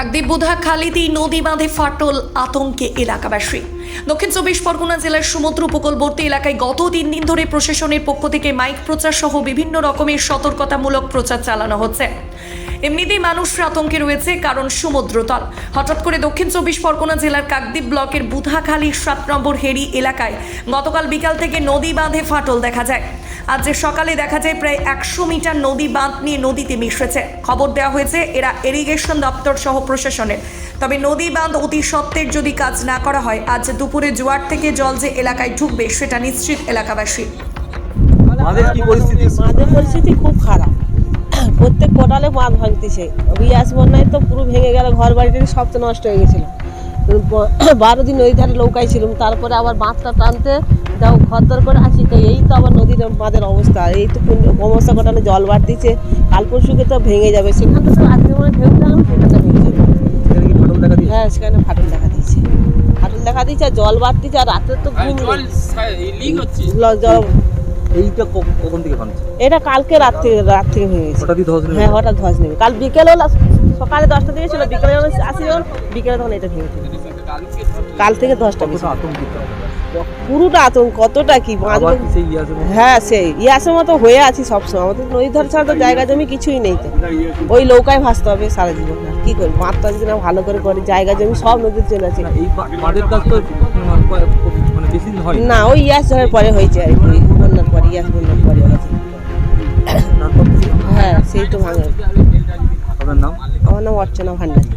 কাকদ্বীপ, বুধা নদী বাঁধে ফাটল আতঙ্কে এলাকাবাসী। দক্ষিণ চব্বিশ পরগনা জেলার সমুদ্র উপকূলবর্তী এলাকায় গত তিন দিন ধরে প্রশাসনের পক্ষ থেকে মাইক প্রচার সহ বিভিন্ন রকমের সতর্কতামূলক প্রচার চালানো হচ্ছে। এমনিতেই মানুষ আতঙ্কে রয়েছে কারণ সমুদ্রতল হঠাৎ করে দক্ষিণ চব্বিশ পরগনা জেলার কাকদ্বীপ ব্লকের বুধাখালী সাত নম্বর হেরি এলাকায় গতকাল বিকাল থেকে নদী বাঁধে ফাটল দেখা যায়। আজ যে সকালে দেখা যায় প্রায় একশো মিটার নদী বাঁধ নিয়ে নদীতে মিশেছে খবর দেওয়া হয়েছে এরা ইরিগেশন দপ্তর সহ প্রশাসনের। তবে নদী বাঁধ অতি সত্ত্বের যদি কাজ না করা হয় আজ দুপুরে জোয়ার থেকে জল যে এলাকায় ঢুকবে সেটা নিশ্চিত এলাকাবাসী। আমাদের পরিস্থিতি? মাঝের পরিস্থিতি খুব খারাপ। প্রত্যেক কোটালে বাঁধ ভাঙতেছে। রিয়াস বন্যায় তো পুরো ভেঙে গেল ঘর বাড়িটা সব তো নষ্ট হয়ে গেছিল। বারো দিন ওই ধারে নৌকায় ছিলাম তারপরে আবার বাঁধটা টানতে যাও ঘর দর করে আসি তো এই তো আবার নদীর বাঁধের অবস্থা। এই তো অবস্থা কোটালে জল বাড়তিছে কাল পরশুকে তো ভেঙে যাবে। সেখান থেকে আজকে মনে ঢেউ ভেঙে যাবে হ্যাঁ সেখানে ফাটল দেখা দিচ্ছে ফাটল দেখা দিচ্ছে আর জল বাড়তিছে আর রাতে তো ঘুম নেই। জল এইটা কখন থেকে ভাঙছে? এটা কালকে রাত থেকে রাত থেকে ভেঙে গেছে। হঠাৎই ধস নেমে হ্যাঁ হঠাৎ ধস নেবে কাল বিকেলে হলো সকালে দশটা থেকে ছিল বিকেলে আসি যখন বিকেলে তখন এটা ভেঙে কাল থেকে দশটা আতঙ্কিত? পুরোটা আতঙ্ক কতটা কি বাঁচবে? হ্যাঁ সেই ইয়াসের মতো হয়ে আছি সবসময়। আমাদের নদী ধার ছাড়া তো জায়গা জমি কিছুই নেই তো। ওই নৌকায় ভাসতে হবে সারা জীবন। কি করব? মাত্রা যদি না ভালো করে করে জায়গা জমি সব নদীতে চলে আছে না, মানে হয় না। ওই ইয়াস ধরার পরে হয়েছে আর কি। বন্যার পরে ইয়াস বন্যার পরে হয়েছে। হ্যাঁ সেই তো ভাঙে। আমার নাম অর্চনা ভান্ডারী।